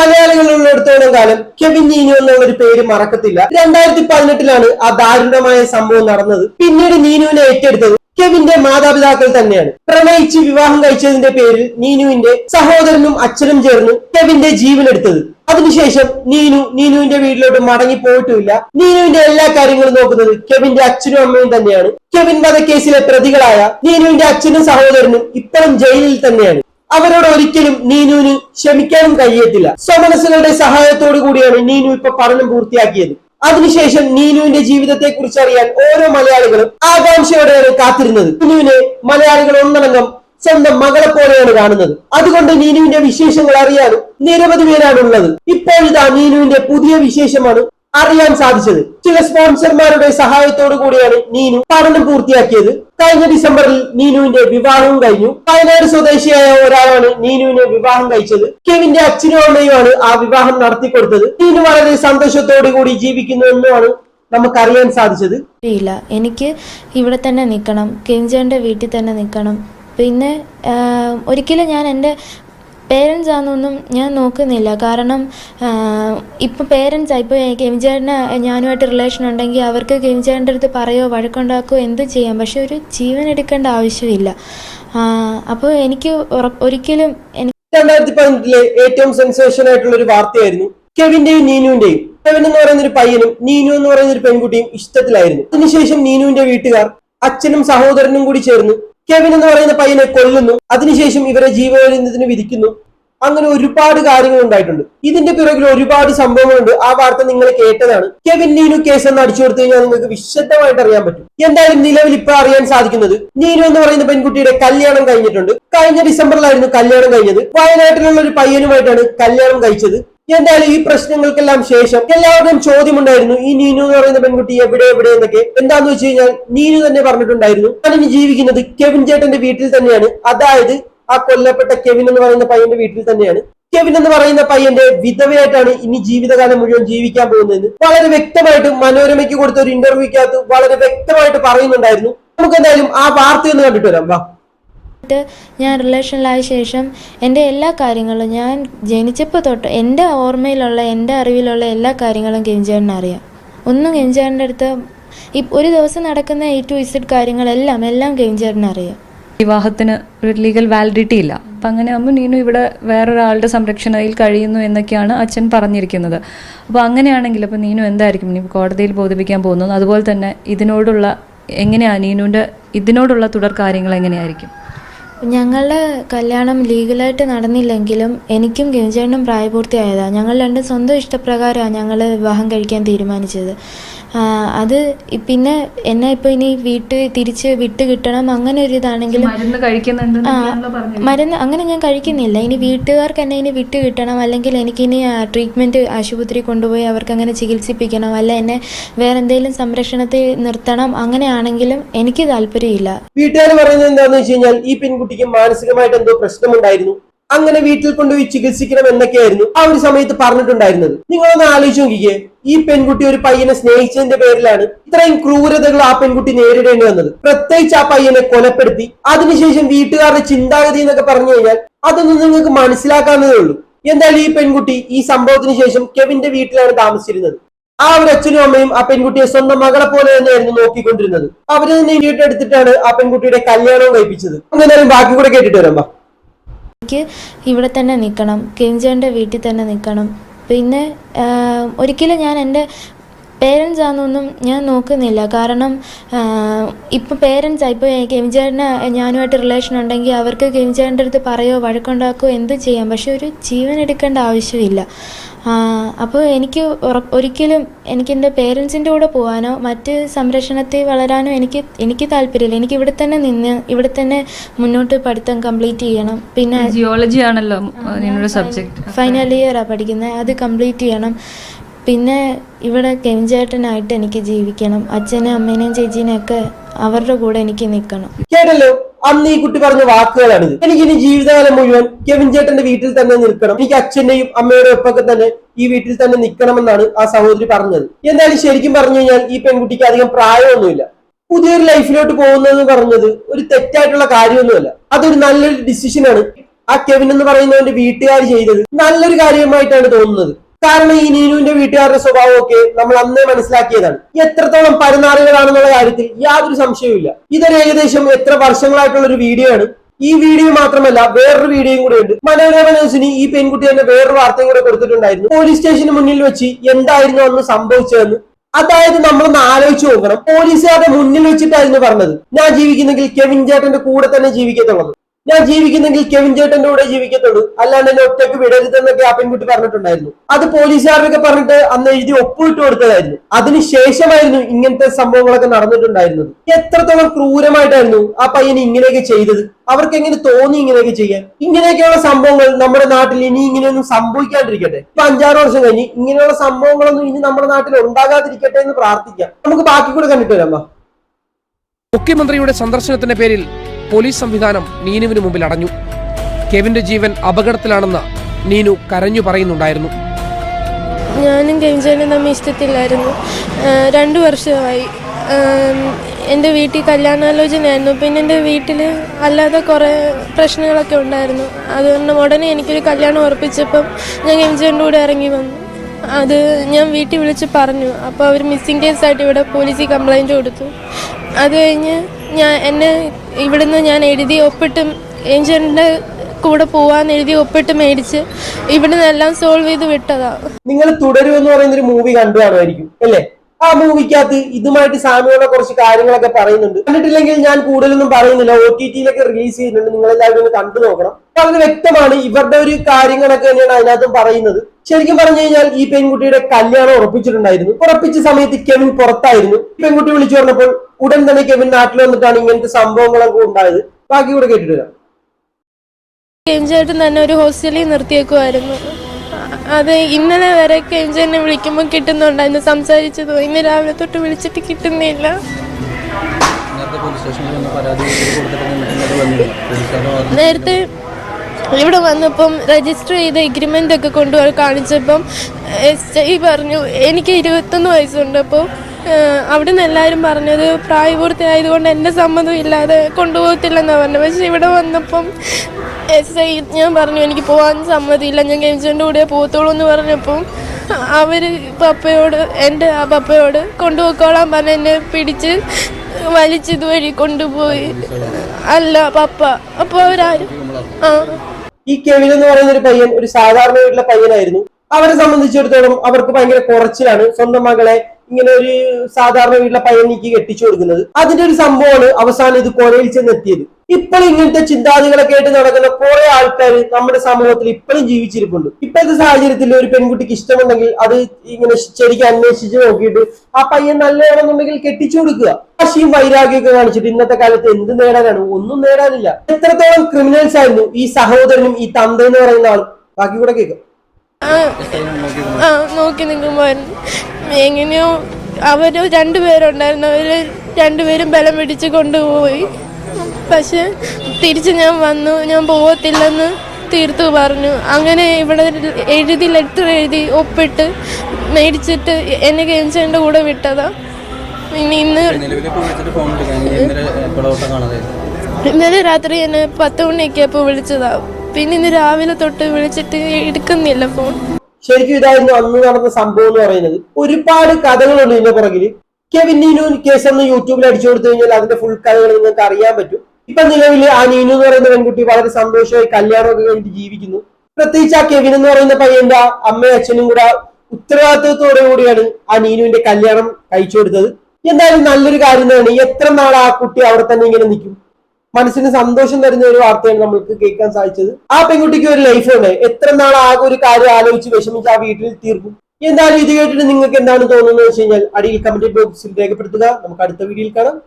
മലയാളികളുള്ളിടത്തോളം കാലം കെവിൻ നീനു എന്നുള്ള ഒരു പേര് മറക്കത്തില്ല. രണ്ടായിരത്തി പതിനെട്ടിലാണ് ആ ദാരുണമായ സംഭവം നടന്നത്. പിന്നീട് നീനുവിനെ ഏറ്റെടുത്തത് കെവിന്റെ മാതാപിതാക്കൾ തന്നെയാണ്. പ്രണയിച്ച് വിവാഹം കഴിച്ചതിന്റെ പേരിൽ നീനുവിന്റെ സഹോദരനും അച്ഛനും ചേർന്ന് കെവിന്റെ ജീവനെടുത്തത്. അതിനുശേഷം നീനു നീനുവിന്റെ വീട്ടിലോട്ട് മടങ്ങി പോയിട്ടുമില്ല. നീനുവിന്റെ എല്ലാ കാര്യങ്ങളും നോക്കുന്നത് കെവിന്റെ അച്ഛനും അമ്മയും തന്നെയാണ്. കെവിൻ വധക്കേസിലെ പ്രതികളായ നീനുവിന്റെ അച്ഛനും സഹോദരനും ഇപ്പോഴും ജയിലിൽ തന്നെയാണ്. അവരോട് ഒരിക്കലും നീനുവിന് ക്ഷമിക്കാനും കഴിയത്തില്ല. സ്വമനസ്സുകളുടെ സഹായത്തോടു കൂടിയാണ് നീനു ഇപ്പൊ പഠനം പൂർത്തിയാക്കിയത്. അതിനുശേഷം നീനുവിന്റെ ജീവിതത്തെ കുറിച്ച് അറിയാൻ ഓരോ മലയാളികളും ആകാംക്ഷയോടെയാണ് കാത്തിരുന്നത്. നീനുവിനെ മലയാളികൾ ഒന്നടങ്കം സ്വന്തം മകളെ പോലെയാണ് കാണുന്നത്. അതുകൊണ്ട് നീനുവിന്റെ വിശേഷങ്ങൾ അറിയാനും നിരവധി പേരാണ് ഉള്ളത് ഇപ്പോഴിതാ നീനുവിന്റെ പുതിയ വിശേഷമാണ് അറിയാൻ സാധിച്ചത്. ചില സ്പോൺസർമാരുടെ സഹായത്തോടു കൂടിയാണ് നീനു പഠനം പൂർത്തിയാക്കിയത്. കഴിഞ്ഞ ഡിസംബറിൽ നീനുവിന്റെ വിവാഹവും കഴിഞ്ഞു. വയനാട് സ്വദേശിയായ ഒരാളാണ് നീനുവിനെ വിവാഹം കഴിച്ചത്. കെവിന്റെ അച്ഛനും അമ്മയുമാണ് ആ വിവാഹം നടത്തിക്കൊടുത്തത്. നീനു വളരെ സന്തോഷത്തോടു കൂടി ജീവിക്കുന്നു എന്നുമാണ് നമുക്കറിയാൻ സാധിച്ചത്. ഇല്ല എനിക്ക് ഇവിടെ തന്നെ നിൽക്കണം. കെഞ്ചേന്റെ വീട്ടിൽ തന്നെ നിൽക്കണം. പിന്നെ ഒരിക്കലും ഞാൻ എന്റെ പേരൻസ് ആണെന്നൊന്നും ഞാൻ നോക്കുന്നില്ല. കാരണം ഇപ്പം പേരൻസ്. ഇപ്പോൾ കെമിചേട്ടന് ഞാനുമായിട്ട് റിലേഷൻ ഉണ്ടെങ്കിൽ അവർക്ക് കെമിചേട്ടന്റെ അടുത്ത് പറയോ വഴക്കുണ്ടാക്കുകയോ എന്ത് ചെയ്യാം? പക്ഷെ ഒരു ജീവൻ എടുക്കേണ്ട ആവശ്യമില്ല. അപ്പോൾ എനിക്ക് ഒരിക്കലും എനിക്ക് രണ്ടായിരത്തി പതിനെട്ടിലെ ഏറ്റവും സെൻസേഷൻ ആയിട്ടുള്ള ഒരു വാർത്തയായിരുന്നു കെവിന്റെയും നീനുവിന്റെയും. കെവിൻ എന്ന് പറയുന്ന ഒരു പയ്യനും നീനു എന്ന് പറയുന്ന ഒരു പെൺകുട്ടിയും ഇഷ്ടത്തിലായിരുന്നു. അതിനുശേഷം നീനുവിന്റെ വീട്ടുകാർ അച്ഛനും സഹോദരനും കൂടി ചേർന്ന് കെവിൻ എന്ന് പറയുന്ന പയ്യനെ കൊല്ലുന്നു. അതിനുശേഷം ഇവരെ ജീവപര്യന്തത്തിന് വിധിക്കുന്നു. അങ്ങനെ ഒരുപാട് കാര്യങ്ങൾ ഉണ്ടായിട്ടുണ്ട്. ഇതിന്റെ പിറകിൽ ഒരുപാട് സംഭവങ്ങളുണ്ട്. ആ വാർത്ത നിങ്ങൾ കേട്ടതാണ്. കെവിൻ നീനു കേസ് എന്ന് അടിച്ചു കൊടുത്തു കഴിഞ്ഞാൽ നിങ്ങൾക്ക് വിശദമായിട്ട് അറിയാൻ പറ്റും. എന്തായാലും നിലവിൽ ഇപ്പൊ അറിയാൻ സാധിക്കുന്നത് നീനു എന്ന് പറയുന്ന പെൺകുട്ടിയുടെ കല്യാണം കഴിഞ്ഞിട്ടുണ്ട്. കഴിഞ്ഞ ഡിസംബറിലായിരുന്നു കല്യാണം കഴിഞ്ഞത്. വയനാട്ടിലുള്ള ഒരു പയ്യനുമായിട്ടാണ് കല്യാണം കഴിച്ചത്. എന്തായാലും ഈ പ്രശ്നങ്ങൾക്കെല്ലാം ശേഷം എല്ലാവർക്കും ചോദ്യമുണ്ടായിരുന്നു ഈ നീനു എന്ന് പറയുന്ന പെൺകുട്ടി എവിടെ എവിടെ എന്നൊക്കെ. എന്താന്ന് വെച്ച് കഴിഞ്ഞാൽ നീനു തന്നെ പറഞ്ഞിട്ടുണ്ടായിരുന്നു അതിന് ജീവിക്കുന്നത് കെവിൻ ചേട്ടന്റെ വീട്ടിൽ തന്നെയാണ്. അതായത് ആ കൊല്ലപ്പെട്ട കെവിൻ എന്ന് പറയുന്ന പയ്യന്റെ വീട്ടിൽ തന്നെയാണ്. കെവിൻ എന്ന് പറയുന്ന പയ്യന്റെ വിധവയായിട്ടാണ് ഇനി ജീവിതകാലം മുഴുവൻ ജീവിക്കാൻ പോകുന്നതെന്ന്. വളരെ വ്യക്തമായിട്ട് മനോരമയ്ക്ക് കൊടുത്ത ഒരു ഇന്റർവ്യൂക്കകത്ത് വളരെ വ്യക്തമായിട്ട് പറയുന്നുണ്ടായിരുന്നു. നമുക്ക് എന്തായാലും ആ വാർത്തയൊന്ന് കണ്ടിട്ട് വരാം. വാ. ട്ട് ഞാൻ റിലേഷനിലായ ശേഷം എന്റെ എല്ലാ കാര്യങ്ങളും ഞാൻ ജനിച്ചപ്പോൾ തൊട്ട് എന്റെ ഓർമ്മയിലുള്ള എന്റെ അറിവിലുള്ള എല്ലാ കാര്യങ്ങളും അറിയാം. ഒന്നും കെഞ്ചേട്ടന്റെ അടുത്ത് ഒരു ദിവസം നടക്കുന്ന എ ടു ഇസഡ് കാര്യങ്ങളെല്ലാം എല്ലാം അറിയാം. വിവാഹത്തിന് ഒരു ലീഗൽ വാലിഡിറ്റി ഇല്ല. അപ്പം അങ്ങനെ ആകുമ്പോൾ നീനു ഇവിടെ വേറൊരാളുടെ സംരക്ഷണയിൽ കഴിയുന്നു എന്നൊക്കെയാണ് അച്ഛൻ പറഞ്ഞിരിക്കുന്നത്. അപ്പോൾ അങ്ങനെയാണെങ്കിൽ അപ്പോൾ നീനു എന്തായിരിക്കും? നീ കോടതിയിൽ ബോധിപ്പിക്കാൻ പോകുന്നത്? അതുപോലെ തന്നെ ഇതിനോടുള്ള എങ്ങനെയാണ് നീനുവിന്റെ ഇതിനോടുള്ള തുടർ കാര്യങ്ങൾ എങ്ങനെയായിരിക്കും? ഞങ്ങളുടെ കല്യാണം ലീഗലായിട്ട് നടന്നില്ലെങ്കിലും എനിക്കും കെഞ്ചേട്ടനും പ്രായപൂർത്തിയായതാണ് ഞങ്ങൾ രണ്ടും സ്വന്തം ഇഷ്ടപ്രകാരമാണ് ഞങ്ങൾ വിവാഹം കഴിക്കാൻ തീരുമാനിച്ചത്. അത് പിന്നെ എന്നെ ഇപ്പോൾ ഇനി വീട്ടിൽ തിരിച്ച് വിട്ട് കിട്ടണം അങ്ങനെ ഒരു ഇതാണെങ്കിലും മരുന്ന് അങ്ങനെ ഞാൻ കഴിക്കുന്നില്ല. ഇനി വീട്ടുകാർക്ക് എന്നെ ഇനി വിട്ട് കിട്ടണം. അല്ലെങ്കിൽ എനിക്കിനി ട്രീറ്റ്മെന്റ് ആശുപത്രി കൊണ്ടുപോയി അവർക്ക് അങ്ങനെ ചികിത്സിപ്പിക്കണം. അല്ല എന്നെ വേറെ എന്തെങ്കിലും സംരക്ഷണത്തിൽ നിർത്തണം. അങ്ങനെയാണെങ്കിലും എനിക്ക് താല്പര്യമില്ല. വീട്ടുകാർ പറയുന്നത് എന്താണെന്ന് വെച്ച് കഴിഞ്ഞാൽ ഈ പെൺകുട്ടിക്ക് മാനസികമായിട്ട് എന്തോ പ്രശ്നമുണ്ടായിരുന്നു. അങ്ങനെ വീട്ടിൽ കൊണ്ടുപോയി ചികിത്സിക്കണം എന്നൊക്കെയായിരുന്നു ആ ഒരു സമയത്ത് പറഞ്ഞിട്ടുണ്ടായിരുന്നത്. നിങ്ങളൊന്ന് ആലോചിച്ച് നോക്കിക്കേ. ഈ പെൺകുട്ടി ഒരു പയ്യനെ സ്നേഹിച്ചതിന്റെ പേരിലാണ് ഇത്രയും ക്രൂരതകൾ ആ പെൺകുട്ടി നേരിടേണ്ടി വന്നത്. പ്രത്യേകിച്ച് ആ പയ്യനെ കൊലപ്പെടുത്തി അതിനുശേഷം വീട്ടുകാരുടെ ചിന്താഗതി എന്നൊക്കെ പറഞ്ഞു കഴിഞ്ഞാൽ അതൊന്നും നിങ്ങൾക്ക് മനസ്സിലാക്കാവുന്നതേ ഉള്ളൂ. എന്തായാലും ഈ പെൺകുട്ടി ഈ സംഭവത്തിന് ശേഷം കെവിന്റെ വീട്ടിലാണ് താമസിച്ചിരുന്നത്. ആ ഒരു അച്ഛനും അമ്മയും ആ പെൺകുട്ടിയെ സ്വന്തം മകളെ പോലെ തന്നെയായിരുന്നു നോക്കിക്കൊണ്ടിരുന്നത്. അവർ തന്നെ വീട്ടെടുത്തിട്ടാണ് ആ പെൺകുട്ടിയുടെ കല്യാണവും കഴിപ്പിച്ചത്. അങ്ങനെ ബാക്കി കൂടെ കേട്ടിട്ട് വരാം. എനിക്ക് ഇവിടെ തന്നെ നിൽക്കണം കെഞ്ചേന്റെ വീട്ടിൽ തന്നെ നിൽക്കണം. പിന്നെ ഒരിക്കലും ഞാൻ എന്റെ പേരൻസ് ആണെന്നൊന്നും ഞാൻ നോക്കുന്നില്ല. കാരണം ഇപ്പം പേരൻസ് ഇപ്പോൾ കെമിചേട്ടന് ഞാനുമായിട്ട് റിലേഷൻ ഉണ്ടെങ്കിൽ അവർക്ക് കെമിചേട്ടന്റെ അടുത്ത് പറയോ വഴക്കുണ്ടാക്കുകയോ എന്ത് ചെയ്യാം. പക്ഷെ ഒരു ജീവൻ എടുക്കേണ്ട ആവശ്യമില്ല. അപ്പോൾ എനിക്ക് ഒരിക്കലും എനിക്ക് എന്റെ പേരൻസിന്റെ കൂടെ പോകാനോ മറ്റ് സംരക്ഷണത്തിൽ വളരാനോ എനിക്ക് എനിക്ക് താല്പര്യമില്ല. എനിക്ക് ഇവിടെ തന്നെ നിന്ന് ഇവിടെ തന്നെ മുന്നോട്ട് പഠിത്തം കംപ്ലീറ്റ് ചെയ്യണം. പിന്നെ ജിയോളജി ആണല്ലോ ഫൈനൽ ഇയറാണ് പഠിക്കുന്നത് അത് കംപ്ലീറ്റ് ചെയ്യണം. പിന്നെ ഇവിടെ കെഞ്ചേട്ടനായിട്ട് എനിക്ക് ജീവിക്കണം. അച്ഛനും അമ്മേനെയും ചേച്ചീനെയൊക്കെ അവരുടെ കൂടെ എനിക്ക് നിൽക്കണം. കേട്ടല്ലോ? അന്ന് ഈ കുട്ടി പറഞ്ഞ വാക്കുകളാണ് എനിക്ക് ഇനി ജീവിതകാലം മുഴുവൻ കെവിൻ ചേട്ടന്റെ വീട്ടിൽ തന്നെ നിൽക്കണം. എനിക്ക് അച്ഛന്റെയും അമ്മയുടെ ഒപ്പൊക്കെ തന്നെ ഈ വീട്ടിൽ തന്നെ നിൽക്കണമെന്നാണ് ആ സഹോദരി പറഞ്ഞത്. എന്തായാലും ശരിക്കും പറഞ്ഞു കഴിഞ്ഞാൽ ഈ പെൺകുട്ടിക്ക് അധികം പ്രായമൊന്നുമില്ല. പുതിയൊരു ലൈഫിലോട്ട് പോകുന്നതെന്ന് പറഞ്ഞത് ഒരു തെറ്റായിട്ടുള്ള കാര്യമൊന്നുമല്ല. അതൊരു നല്ലൊരു ഡിസിഷനാണ് ആ കെവിൻ എന്ന് പറയുന്നവന്റെ വീട്ടുകാർ ചെയ്തത് നല്ലൊരു കാര്യമായിട്ടാണ് തോന്നുന്നത്. കാരണം ഈ നീനുവിന്റെ വീട്ടുകാരുടെ സ്വഭാവമൊക്കെ നമ്മൾ അന്നേ മനസ്സിലാക്കിയതാണ്. എത്രത്തോളം പരനാറികളാണെന്നുള്ള കാര്യത്തിൽ യാതൊരു സംശയവുമില്ല ഇതൊരു ഏകദേശം എത്ര വർഷങ്ങളായിട്ടുള്ള ഒരു വീഡിയോ ആണ്. ഈ വീഡിയോ മാത്രമല്ല വേറൊരു വീഡിയോയും കൂടെ ഉണ്ട് മനോരമ ന്യൂസിന് ഈ പെൺകുട്ടി തന്നെ വേറൊരു വാർത്തയും കൂടെ കൊടുത്തിട്ടുണ്ടായിരുന്നു. പോലീസ് സ്റ്റേഷന് മുന്നിൽ വെച്ച് എന്തായിരുന്നു അന്ന് സംഭവിച്ചതെന്ന്. അതായത് നമ്മളൊന്ന് ആലോചിച്ച് നോക്കണം. പോലീസുകാരുടെ മുന്നിൽ വെച്ചിട്ടായിരുന്നു പറഞ്ഞത്. ഞാൻ ജീവിക്കുന്നെങ്കിൽ കെവിൻ ചേട്ടന്റെ കൂടെ തന്നെ ജീവിക്കത്തുള്ളത് ഞാൻ ജീവിക്കുന്നെങ്കിൽ കെവിൻ ചേട്ടന്റെ കൂടെ ജീവിക്കത്തുള്ളൂ. അല്ലാണ്ട് എന്നെ ഒറ്റയ്ക്ക് വിടരുതെന്നൊക്കെ ആ പെൺകുട്ടി പറഞ്ഞിട്ടുണ്ടായിരുന്നു. അത് പോലീസുകാരൊക്കെ പറഞ്ഞിട്ട് അന്ന് എഴുതി ഒപ്പിട്ട് കൊടുത്തതായിരുന്നു. അതിനുശേഷമായിരുന്നു ഇങ്ങനത്തെ സംഭവങ്ങളൊക്കെ നടന്നിട്ടുണ്ടായിരുന്നത്. എത്രത്തോളം ക്രൂരമായിട്ടായിരുന്നു ആ പയ്യൻ ഇങ്ങനെയൊക്കെ ചെയ്തത്. അവർക്ക് എങ്ങനെ തോന്നി ഇങ്ങനെയൊക്കെ ചെയ്യാൻ? ഇങ്ങനെയൊക്കെയുള്ള സംഭവങ്ങൾ നമ്മുടെ നാട്ടിൽ ഇനി ഇങ്ങനെയൊന്നും സംഭവിക്കാണ്ടിരിക്കട്ടെ. ഇപ്പൊ അഞ്ചാറ് വർഷം കഴിഞ്ഞ് ഇങ്ങനെയുള്ള സംഭവങ്ങളൊന്നും ഇനി നമ്മുടെ നാട്ടിൽ ഉണ്ടാകാതിരിക്കട്ടെ എന്ന് പ്രാർത്ഥിക്കാം. നമുക്ക് ബാക്കി കൂടെ കണ്ടിട്ട് വരാം മുഖ്യമന്ത്രിയുടെ സന്ദർശനത്തിന്റെ പേരിൽ പോലീസ് സംവിധാനം നീനുവിന് മുമ്പിൽ അടഞ്ഞു. കെവിന്റെ ജീവൻ അപകടത്തിലാണെന്ന് നീനു കരഞ്ഞു പറയുന്നുണ്ടായിരുന്നു. ഞാനും കെഞ്ചാനും തമ്മിൽ ഇഷ്ടത്തില്ലായിരുന്നു. രണ്ടു വർഷമായി. എന്റെ വീട്ടിൽ കല്യാണാലോചനയായിരുന്നു. പിന്നെ എന്റെ വീട്ടിൽ അല്ലാതെ കുറേ പ്രശ്നങ്ങളൊക്കെ ഉണ്ടായിരുന്നു. അതുകൊണ്ട് ഉടനെ എനിക്കൊരു കല്യാണം ഉറപ്പിച്ചപ്പം ഞാൻ കെഞ്ചാന്റെ കൂടെ ഇറങ്ങി വന്നു. അത് ഞാൻ വീട്ടിൽ വിളിച്ച് പറഞ്ഞു. അപ്പോൾ അവർ മിസ്സിംഗ് കേസായിട്ട് ഇവിടെ പോലീസിൽ കംപ്ലൈന്റ് കൊടുത്തു. അത് കഴിഞ്ഞ് ഞാൻ എന്നെ ഇവിടുന്ന് ഞാൻ എഴുതി ഒപ്പിട്ട് ഏഞ്ചലിന്റെ കൂടെ പോവാന്ന് എഴുതി ഒപ്പിട്ട് മേടിച്ച് ഇവിടുന്ന് എല്ലാം സോൾവ് ചെയ്ത് വിട്ടതാ. നിങ്ങൾ തുടരുമെന്ന് പറയുന്ന ഒരു മൂവി കണ്ടു കാണുമായിരിക്കും അല്ലേ? ആ മൂവിക്കകത്ത് ഇതുമായിട്ട് സാമ്യമുള്ള കുറച്ച് കാര്യങ്ങളൊക്കെ പറയുന്നുണ്ട്. കണ്ടിട്ടില്ലെങ്കിൽ ഞാൻ കൂടുതലൊന്നും പറയുന്നില്ല. ഒ ടി ടിയിലൊക്കെ റിലീസ് ചെയ്യുന്നുണ്ട്. നിങ്ങൾ എല്ലാവരും ഒന്ന് കണ്ടു നോക്കണം. വളരെ വ്യക്തമാണ്. ഇവരുടെ ഒരു കാര്യങ്ങളൊക്കെ തന്നെയാണ് അതിനകത്തും പറയുന്നത്. ശരിക്കും പറഞ്ഞു കഴിഞ്ഞാൽ ഈ പെൺകുട്ടിയുടെ കല്യാണം ഉറപ്പിച്ചിട്ടുണ്ടായിരുന്നു. ഉറപ്പിച്ച സമയത്ത് കെവിൻ പുറത്തായിരുന്നു. പെൺകുട്ടി വിളിച്ചു പറഞ്ഞപ്പോൾ ഉടൻ തന്നെ കെവിൻ നാട്ടിൽ വന്നിട്ടാണ് ഇങ്ങനത്തെ സംഭവങ്ങളൊക്കെ ഉണ്ടായത്. ബാക്കി കൂടെ കേട്ടിട്ടില്ല കെഞ്ചായിട്ട് തന്നെ ഒരു ഹോസ്റ്റലിൽ നിർത്തിയേക്കുമായിരുന്നു അത് ഇന്നലെ വരെ കെഞ്ചെന്നെ വിളിക്കുമ്പോൾ കിട്ടുന്നുണ്ടായിരുന്നു സംസാരിച്ചത് ഇന്ന് രാവിലെ തൊട്ട് വിളിച്ചിട്ട് കിട്ടുന്നില്ല. നേരത്തെ ഇവിടെ വന്നപ്പം രജിസ്റ്റർ ചെയ്ത എഗ്രിമെന്റ് ഒക്കെ കൊണ്ടുപോയി കാണിച്ചപ്പം എസ് ഐ പറഞ്ഞു എനിക്ക് ഇരുപത്തൊന്ന് വയസ്സുണ്ട്. അപ്പോൾ അവിടെ നിന്ന് എല്ലാവരും പറഞ്ഞത് പ്രായപൂർത്തി ആയതുകൊണ്ട് എന്റെ സമ്മതം ഇല്ലാതെ കൊണ്ടുപോകത്തില്ലെന്നാണ് പറഞ്ഞത്. പക്ഷെ ഇവിടെ വന്നപ്പം എസ് ഐ ഞാൻ പറഞ്ഞു എനിക്ക് പോകാൻ സമ്മതിയില്ല. ഞാൻ ഗെയിംസിന്റെ കൂടെ പോകത്തുള്ളൂ എന്ന് പറഞ്ഞപ്പം അവർ പപ്പയോട് എന്റെ ആ പപ്പയോട് കൊണ്ടുപോയിക്കോളാൻ പറഞ്ഞ് എന്നെ പിടിച്ച് വലിച്ചതുവഴി കൊണ്ടുപോയി. അല്ല പപ്പ. അപ്പോൾ അവരാരും ആ. ഈ കെവിൻ എന്ന് പറയുന്ന ഒരു പയ്യൻ ഒരു സാധാരണ വീട്ടിലെ പയ്യനായിരുന്നു. അവരെ സംബന്ധിച്ചിടത്തോളം അവർക്ക് ഭയങ്കര കുറച്ചിലാണ്. സ്വന്തം മകളെ ഇങ്ങനെ ഒരു സാധാരണ വീട്ടിലെ പയ്യനിക്ക് കെട്ടിച്ചു കൊടുക്കുന്നത്. അതിന്റെ ഒരു സംഭവമാണ് അവസാനം ഇത് കൊലയിൽ ചെന്നെത്തിയത്. ഇപ്പോൾ ഇങ്ങനത്തെ ചിന്താഗതികളൊക്കെ ആയിട്ട് നടക്കുന്ന കുറെ ആൾക്കാർ നമ്മുടെ സമൂഹത്തിൽ ഇപ്പോഴും ജീവിച്ചിരിപ്പുണ്ട്. ഇപ്പോഴത്തെ സാഹചര്യത്തിൽ ഒരു പെൺകുട്ടിക്ക് ഇഷ്ടമുണ്ടെങ്കിൽ അത് ഇങ്ങനെ ശരിക്കും അന്വേഷിച്ച് നോക്കിയിട്ട് ആ പയ്യൻ നല്ലതാണെന്നുണ്ടെങ്കിൽ കെട്ടിച്ചു കൊടുക്കുക. വാശിയും വൈരാഗ്യമൊക്കെ കാണിച്ചിട്ട് ഇന്നത്തെ കാലത്ത് എന്ത് നേടാനാണ്? ഒന്നും നേടാനില്ല. എത്രത്തോളം ക്രിമിനൽസ് ആയിരുന്നു ഈ സഹോദരനും ഈ തന്ത എന്ന് പറയുന്ന ആൾ? ബാക്കി കൂടെ കേൾക്കാം. ആ, നോക്കി നിൽക്കുമ്പോഴായിരുന്നു എങ്ങനെയോ അവർ രണ്ടുപേരുണ്ടായിരുന്നു. അവർ രണ്ടുപേരും ബലം പിടിച്ച് കൊണ്ടുപോയി. പക്ഷെ തിരിച്ച് ഞാൻ വന്നു. ഞാൻ പോകത്തില്ലെന്ന് തീർത്തു പറഞ്ഞു. അങ്ങനെ ഇവിടെ എഴുതി ലെറ്റർ എഴുതി ഒപ്പിട്ട് മേടിച്ചിട്ട് എന്നെ കെഞ്ചേന്റെ കൂടെ വിട്ടതാ. ഇനി ഇന്ന് ഇന്നലെ രാത്രി എന്നെ പത്ത് മണിയൊക്കെ അപ്പോൾ വിളിച്ചതാ. പിന്നെ ഇന്ന് രാവിലെ തൊട്ട് വിളിച്ചിട്ട് എടുക്കുന്നില്ല ഫോൺ ശരിക്കും ഇതായിരുന്നു അന്ന് നടന്ന സംഭവം എന്ന് പറയുന്നത്. ഒരുപാട് കഥകളുണ്ട് ഇതിന്റെ പുറകിൽ. കെവിൻ നീനു കേസ് ഒന്ന് യൂട്യൂബിൽ അടിച്ചു കൊടുത്തു കഴിഞ്ഞാൽ അതിന്റെ ഫുൾ കഥകൾ നിങ്ങൾക്ക് അറിയാൻ പറ്റും. ഇപ്പൊ നിലവിൽ ആ നീനു എന്ന് പറയുന്ന പെൺകുട്ടി വളരെ സന്തോഷമായി കല്യാണമൊക്കെ കഴിഞ്ഞിട്ട് ജീവിക്കുന്നു. പ്രത്യേകിച്ച് ആ കെവിൻ എന്ന് പറയുന്ന പയ്യന്റെ അമ്മയും അച്ഛനും കൂടെ ഉത്തരവാദിത്വത്തോടു കൂടിയാണ് ആ നീനുവിന്റെ കല്യാണം കഴിച്ചു കൊടുത്തത്. എന്തായാലും നല്ലൊരു കാര്യം തന്നെയാണ്. എത്ര നാൾ ആ കുട്ടി അവിടെ തന്നെ ഇങ്ങനെ നിൽക്കും? മനസ്സിന് സന്തോഷം തരുന്ന ഒരു വാർത്തയാണ് നമ്മൾക്ക് കേൾക്കാൻ സാധിച്ചത്. ആ പെൺകുട്ടിക്ക് ഒരു ലൈഫ് ഉണ്ട് എത്ര നാൾ ആകെ ഒരു കാര്യം ആലോചിച്ച് വിഷമിച്ച് ആ വീട്ടിൽ തീർക്കും. എന്തായാലും ഇത് കേട്ടിട്ട് നിങ്ങൾക്ക് എന്താണ് തോന്നുന്നത് വെച്ച് കഴിഞ്ഞാൽ അടിയിൽ കമന്റ് ബോക്സിൽ രേഖപ്പെടുത്തുക. നമുക്ക് അടുത്ത വീഡിയോയിൽ കാണാം.